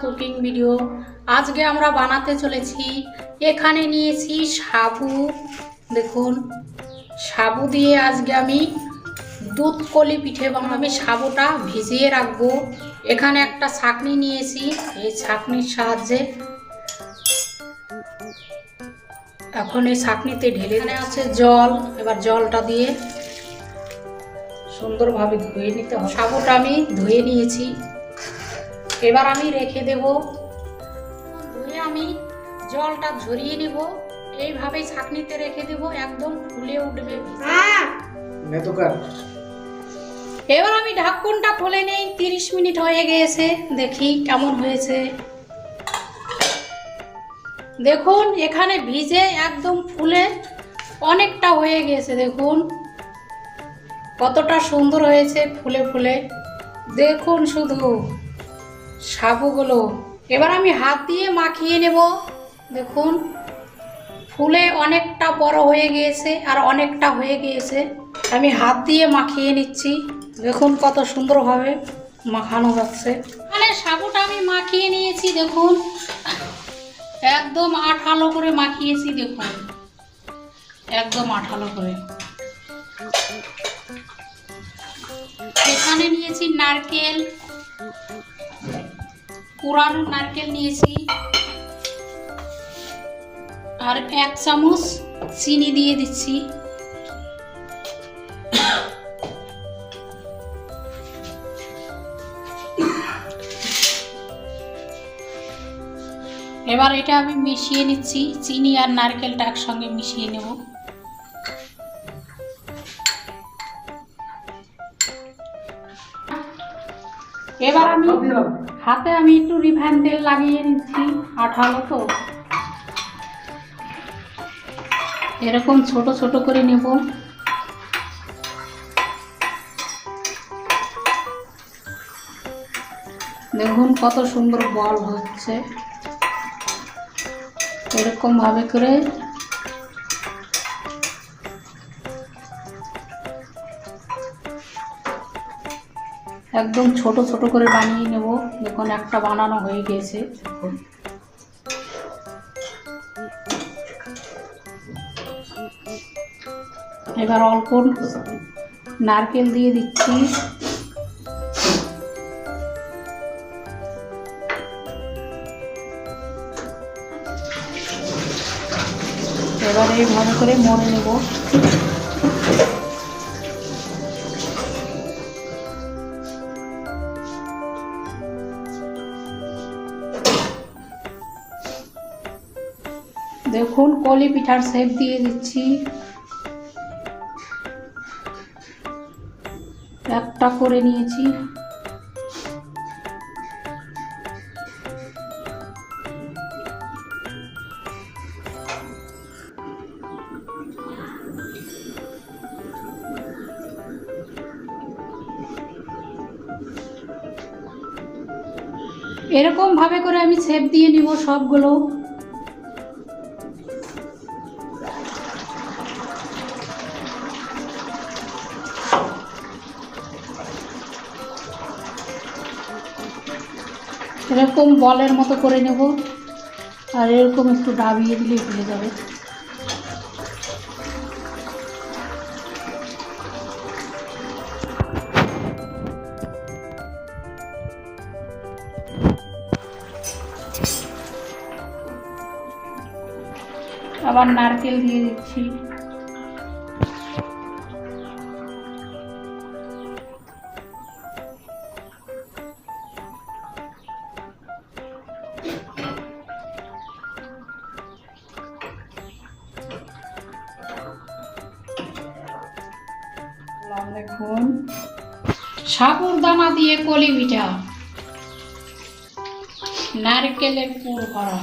Cooking video আজকে আমরা বানাতে চলেছি, এখানে নিয়েছি সাবু। দেখুন, সাবু দিয়ে আজকে আমি দুধ কলি পিঠে বানাবো সাবুটা ভিজিয়ে রাখব। এখানে একটা ছাকনি নিয়েছি, এই ছাকনির সাহায্যে। এখন এই ছাকনিতে ঢেলে আছে জল, এবার জলটা দিয়ে সুন্দরভাবে ধুয়ে নিতে হবে। সাবুটা আমি ধুয়ে নিয়েছি। এবার আমি রেখে দেব। ধুয়ে আমি জলটা ঝরিয়ে নেব। এইভাবেই ছাকনিতে রেখে দেব একদম ফুলে উঠবে। মেতকার এবার আমি ঢাকুনটা খুলে নেই তিরিশ মিনিট হয়ে গিয়েছে দেখি কেমন হয়েছে। দেখুন এখানে ভিজে একদম ফুলে অনেকটা হয়ে গেছে দেখুন। কতটা সুন্দর হয়েছে ফুলে ফুলে। দেখুন শুধু। সাবুগুলো এবার আমি হাত দিয়ে মাখিয়ে নেব। দেখুন, ফুলে অনেকটা বড় হয়ে গিয়েছে আর অনেকটা হয়ে গিয়েছে। আমি হাত দিয়ে মাখিয়ে নিচ্ছি। দেখুন কত সুন্দরভাবে মাখানো যাচ্ছে। মানে সাবুটা আমি মাখিয়ে নিয়েছি, দেখুন। একদম আঠালো করে মাখিয়েছি, দেখুন। একদম আঠালো করে। এখানে নিয়েছি নারকেল পুরানো নারকেল নিয়েছি। আর এক চামচ চিনি দিয়ে দিচ্ছি। এবার এটা আমি মিশিয়ে নিচ্ছি। চিনি আর নারকেলটা একসঙ্গে মিশিয়ে নেব। এবার আমি হাতে আমি একটু রিফাইন তেল লাগিয়ে নিচ্ছি, আঠালো তো। এরকম ছোট ছোট করে নেব। দেখুন কত সুন্দর বল হচ্ছে। এরকম ভাবে করে একদম ছোট ছোট করে বানিয়ে নেব। দেখুন, একটা বানানো হয়ে গেছে। এবার অল্প নারকেল দিয়ে দিচ্ছি। এবার এইভাবে করে মরে নেব। দেখুন, কলি পিঠার শেপ দিয়ে দিচ্ছি। একটা করে নিয়েছি। এরকম ভাবে করে আমি শেপ দিয়ে নিব সবগুলো। এরকম বলের মতো করে নেব। আর এরকম একটু ডাবিয়ে দিলেই হয়ে যাবে। আবার নারকেল দিয়ে দিচ্ছি। দেখুন সাবুর দানা দিয়ে কলি পিঠা নারকেলের পুর করা।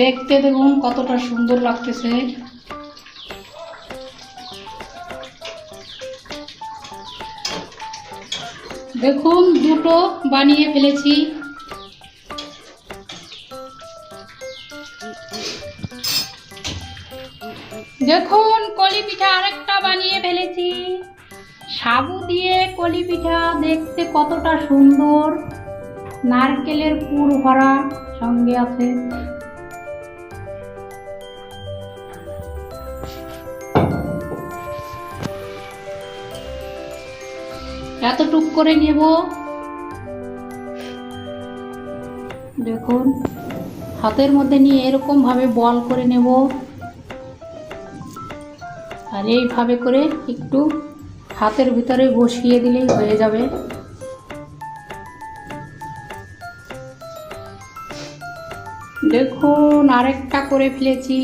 দেখতে দেখুন কতটা সুন্দর লাগতেছে। দেখুন দুটো বানিয়ে ফেলেছি। দেখুন কলি পিঠা আরেকটা বানিয়ে ফেলেছি, সাবু দিয়ে কলি পিঠা দেখতে কতটা সুন্দর। নারকেলের পুর ভরা সঙ্গে আছে। এতটুক করে নেব। দেখুন, হাতের মধ্যে নিয়ে এরকম ভাবে বল করে নেব। আর এইভাবে করে একটু হাতের ভিতরে বসিয়ে দিলেই হয়ে যাবে। দেখুন, আরেকটা করে ফেলেছি।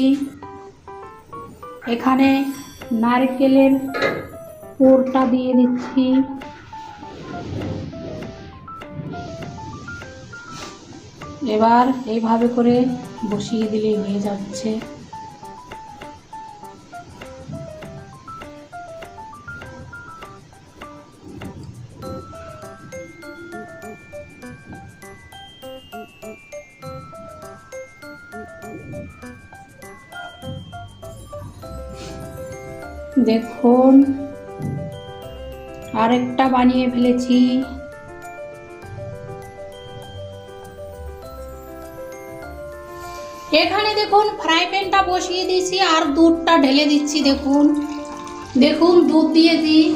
এখানে নারকেলের পুরটা দিয়ে দিচ্ছি। এবার এইভাবে করে বসিয়ে দিলেই হয়ে যাচ্ছে। দেখুন, আরেকটা বানিয়ে ফেলেছি। এখানে দেখুন, ফ্রাই প্যানটা বসিয়ে দিয়েছি আর দুধটা ঢেলে দিচ্ছি, দেখুন। দেখুন, দুধ দিয়ে দিই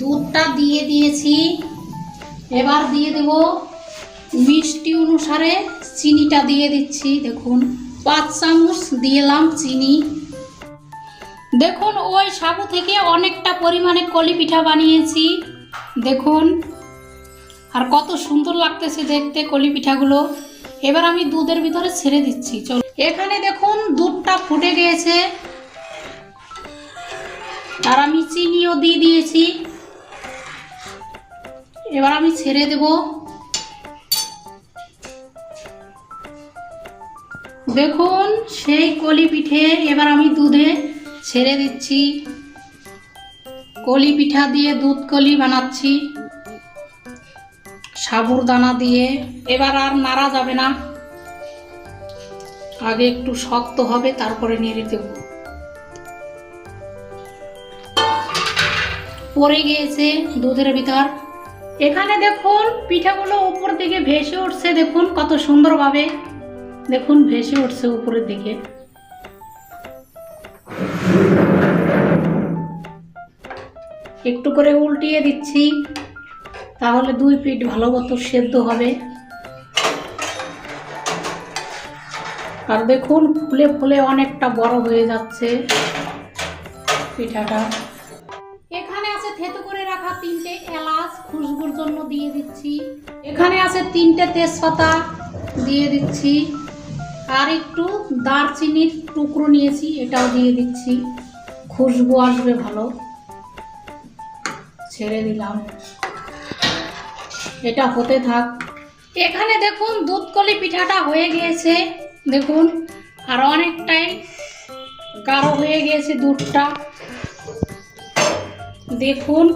দুধটা দিয়ে দিয়েছি। এবার দিয়ে দেব মিষ্টি অনুসারে চিনিটা দিয়ে দিচ্ছি, দেখুন। পাঁচ চামচ দিলাম চিনি। দেখুন, ওই সাবু থেকে অনেকটা পরিমাণে কলি পিঠা বানিয়েছি। দেখুন, আর কত সুন্দর লাগতেছে দেখতে কলি পিঠাগুলো। এবার আমি দুধের ভিতরে ছেড়ে দিচ্ছি চল এখানে দেখুন, দুধটা ফুটে গিয়েছে। আর আমি চিনিও দিয়ে দিয়েছি। এবার আমি ছেড়ে দেব। দেখুন, সেই কলি পিঠে এবার আমি দুধে ছেড়ে দিচ্ছি। কলি পিঠা দিয়ে দুধ কলি বানাচ্ছি। সাবুর দানা দিয়ে। এবার আর নাড়া যাবে না। আগে একটু শক্ত হবে, তারপরে নেড়ে দেব পড়ে গিয়েছে দুধের ভিতর। এখানে দেখুন, পিঠাগুলো উপর দিকে ভেসে উঠছে। দেখুন কত সুন্দরভাবে। দেখুন, ভেসে উঠছে উপরের দিকে। একটু করে উল্টিয়ে দিচ্ছি, তাহলে দুই পিঠ ভালো মতো সেদ্ধ হবে। আর দেখুন, ফুলে ফুলে অনেকটা বড় হয়ে যাচ্ছে পিঠাটা। এখানে আছে থেতো করে রাখা তিনটে এলাচ খুশবুর জন্য দিয়ে দিচ্ছি। এখানে আছে তিনটে তেজপাতা দিয়ে দিচ্ছি। আর একটু দারচিনির টুকরো নিয়েছি, এটাও দিয়ে দিচ্ছি। খুশবু আসবে ভালো। ছেড়ে দিলাম। এটা হতে থাক। এখানে দেখুন দুধ কলি পিঠাটা হয়ে গিয়েছে। দেখুন, আর অনেকটাই গাঢ় হয়ে গিয়েছে দুধটা। দেখুন,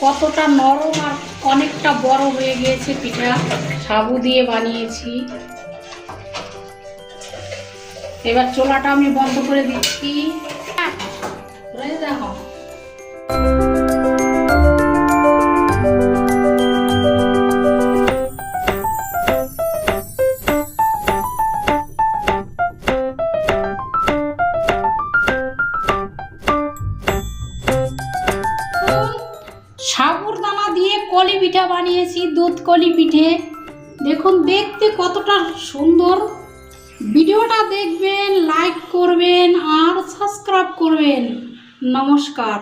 কতটা নরম আর অনেকটা বড় হয়ে গিয়েছে পিঠা। সাবু দিয়ে বানিয়েছি। এবার চোলাটা আমি বন্ধ করে দিচ্ছি। কলি পিঠা বানিয়েছি, দুধ, কলি পিঠে। দেখুন, দেখতে কতটা সুন্দর। ভিডিওটা দেখবেন লাইক করবেন আর সাবস্ক্রাইব করবেন। নমস্কার।